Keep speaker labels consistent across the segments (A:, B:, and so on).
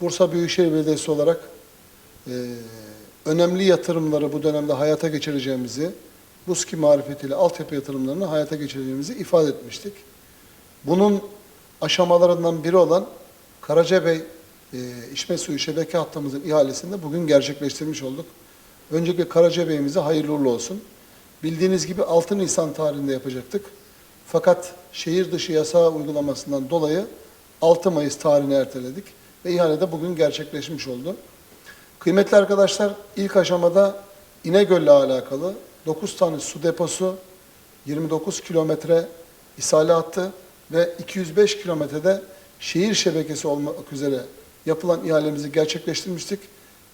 A: Bursa Büyükşehir Belediyesi olarak e, önemli yatırımları bu dönemde hayata geçireceğimizi, BUSKİ marifetiyle altyapı yatırımlarını hayata geçireceğimizi ifade etmiştik. Bunun aşamalarından biri olan Karacabey e, içme suyu şebeke hattımızın ihalesini de bugün gerçekleştirmiş olduk. Öncelikle Karacabey'imize hayırlı uğurlu olsun. Bildiğiniz gibi 6 Nisan tarihinde yapacaktık. Fakat şehir dışı yasağı uygulamasından dolayı 6 Mayıs tarihine erteledik ve ihale de bugün gerçekleşmiş oldu. Kıymetli arkadaşlar ilk aşamada İnegöl'le alakalı 9 tane su deposu, 29 kilometre ishale hattı ve 205 kilometrede şehir şebekesi olmak üzere yapılan ihalemizi gerçekleştirmiştik.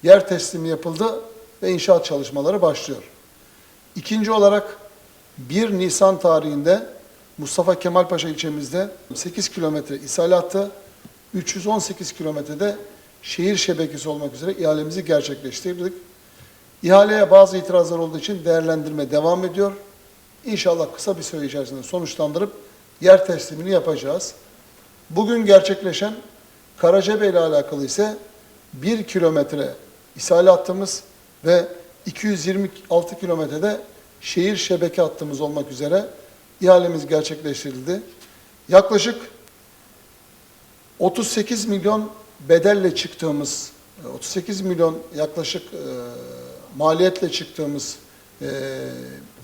A: Yer teslimi yapıldı ve inşaat çalışmaları başlıyor. İkinci olarak 1 Nisan tarihinde Mustafa Kemal Paşa ilçemizde 8 kilometre ishale hattı, 318 kilometrede şehir şebekesi olmak üzere ihalemizi gerçekleştirdik. İhaleye bazı itirazlar olduğu için değerlendirme devam ediyor. İnşallah kısa bir süre içerisinde sonuçlandırıp yer teslimini yapacağız. Bugün gerçekleşen Karacabey ile alakalı ise 1 kilometre ishale hattımız ve 226 kilometrede şehir şebeke hattımız olmak üzere ihalemiz gerçekleştirildi. Yaklaşık 38 milyon bedelle çıktığımız, 38 milyon yaklaşık e, maliyetle çıktığımız e,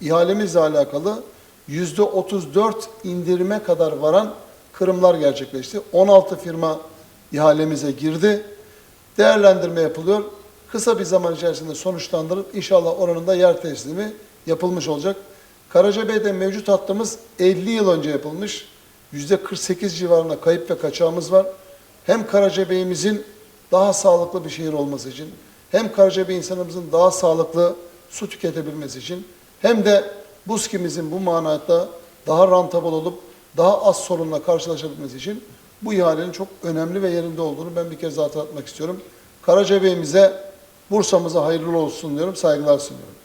A: ihalemizle alakalı yüzde 34 indirime kadar varan kırımlar gerçekleşti. 16 firma ihalemize girdi. Değerlendirme yapılıyor. Kısa bir zaman içerisinde sonuçlandırıp inşallah oranında yer teslimi yapılmış olacak. Karacabey'de mevcut hattımız 50 yıl önce yapılmış. Yüzde 48 civarında kayıp ve kaçağımız var. Hem Karacabey'imizin daha sağlıklı bir şehir olması için, hem Karacabey insanımızın daha sağlıklı su tüketebilmesi için, hem de BUSKİ'mizin bu manada daha rantabıl olup daha az sorunla karşılaşabilmesi için bu ihalenin çok önemli ve yerinde olduğunu ben bir kez daha hatırlatmak istiyorum. Karacabey'imize, Bursa'mıza hayırlı olsun diyorum, saygılar sunuyorum.